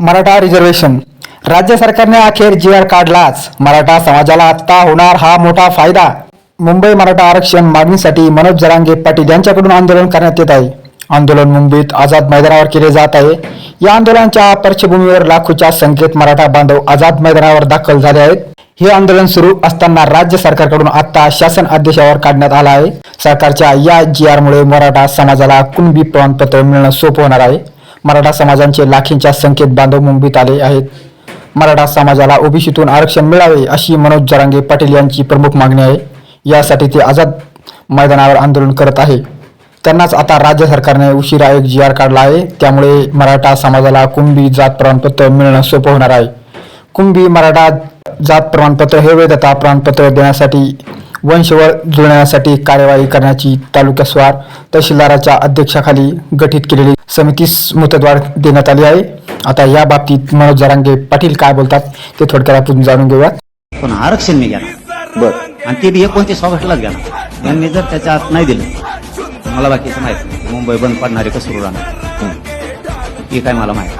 Maratha reservation राज्य सरकारने अखेर जी आर काढलाच मराठा समाजाला आत्ता होणार हा मोठा फायदा. मुंबई मराठा आरक्षण मागणीसाठी मनोज जरांगे पाटील यांच्याकडून आंदोलन करण्यात येत आहे. आंदोलन मुंबईत आझाद मैदानावर केले जात आहे. या आंदोलनाच्या पार्श्वभूमीवर लाखोच्या संख्येत मराठा बांधव आझाद मैदानावर दाखल झाले आहेत. हे आंदोलन सुरू असताना राज्य सरकारकडून आता शासन आदेशावर काढण्यात आला आहे. सरकारच्या या जी आरमुळे मराठा समाजाला कुणबी प्रमाणपत्र मिळणं सोपं होणार आहे. मराठा समाजांचे लाखींच्या संख्येत बांधव मुंबईत आले आहेत. मराठा समाजाला ओबीसीतून आरक्षण मिळावे अशी मनोज जरांगे पाटील यांची प्रमुख मागणी आहे. यासाठी ते आझाद मैदानावर आंदोलन करत आहे. त्यांनाच आता राज्य सरकारने उशिरा एक जी आर काढला आहे. त्यामुळे मराठा समाजाला कुंभी जात प्रमाणपत्र मिळणं सोपं होणार आहे. कुंभी मराठा जात प्रमाणपत्र हे वेदता प्रमाणपत्र देण्यासाठी वंशवळ जुळण्यासाठी कार्यवाही करण्याची तालुक्यास्वार तहसीलदाराच्या अध्यक्षाखाली गठीत केलेली समितीस मुदतवाढ देण्यात आली आहे. आता या बाबतीत मनोज जरांगे पाटील काय बोलतात ते थोडक्यात आपण जाणून घेऊयात. पण आरक्षण मी घेणार. बर. आणि ते बी एकोणतीस ऑगस्टलाच घेणार. यांनी जर त्याच्या आत नाही दिलं मला बाकीचं माहीत मुंबई बंद पडणारे कसं राहणार हे काय मला माहीत?